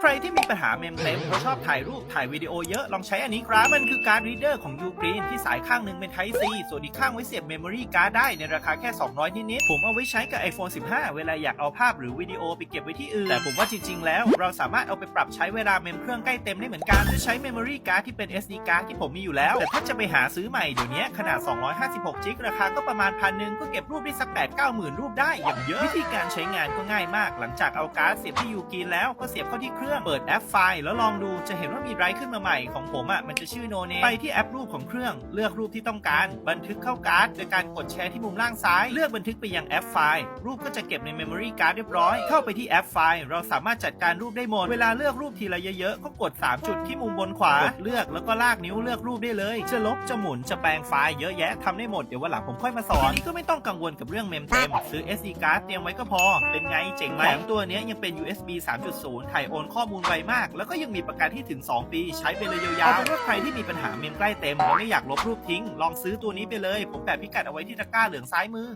ใครที่มีปัญหาเมมเต็มเพราะชอบถ่ายรูปถ่ายวิดีโอเยอะลองใช้อันนี้ครับ มันคือการ์ดรีดเดอร์ของ Ugreen ที่สายข้างหนึ่งเป็น Type C ส่วนอีกข้างไว้เสียบเมมโมรี่การ์ดได้ในราคาแค่ 200 นิดๆ ผมเอาไว้ใช้กับ iPhone 15 เวลาอยากเอาภาพหรือวิดีโอไปเก็บไว้ที่อื่น แต่ผมว่าจริง ๆ แล้ว เราสามารถเอาไปปรับใช้เวลาเมมเครื่องใกล้เต็มได้เหมือนกันจะใช้เมมโมรี่การ์ดที่เป็น SD การ์ดที่ผมมีอยู่แล้ว แต่ถ้าจะไปหาซื้อใหม่เดี๋ยวนี้ขนาด 256จิกราคาก็ประมาณพันหนึ่งก็เก็บรูปได้สัก8 9หมื่นรูปได้อย่างเยอะวิธีการใช้งานก็ง่ายมาก หลังจากเอาการ์ดเสียบที่ยูกีนแล้วก็เสียบเข้าที่เครื่องเปิดแอปไฟล์แล้วลองดูจะเห็นว่ามีไรขึ้นมาใหม่ของผมอะมันจะชื่อโนเนไปที่แอปรูปของเครื่องเลือกรูปที่ต้องการ บันทึกเข้าการ์ดโดยการกดแชร์ที่มุมล่างซ้าย เลือกบันทึกไปยังแอปไฟล์รูปก็จะเก็บในเมมโมรี่การ์ดเรียบร้อย เข้าไปที่แอปไฟล์เราสามารถจัดการรูปได้หมด เวลาเลือกรูปทีละเยอะๆก็กด 3 จุดที่มุมบนขวากดเลือกแล้วก็ลากนิ้วเลือกรูปได้เลย จะลบจะหมุนจะแปลงไฟล์เยอะแยะทำได้หมดเดี๋ยววันหลังผมค่อยมาสอนทีนี้ก็ไม่ต้องกังวลกับเรื่องเมมเต็มซื้อ SD การ์ดเตรียมไว้ก็พอ เป็นไงเจ๋งไหมตัวนี้ยังเป็น USB 3.0ถ่ายโอนข้อมูลไวมาก แล้วก็ยังมีประกันที่ถึง 2 ปี ใช้ไปเลยยาวๆเอาเป็นว่าใครที่มีปัญหาเมมใกล้เต็มแล้วไม่อยากลบรูปทิ้ง ลองซื้อตัวนี้ไปเลย ผมแปะพิกัดเอาไว้ที่ตะกร้าเหลืองซ้ายมือ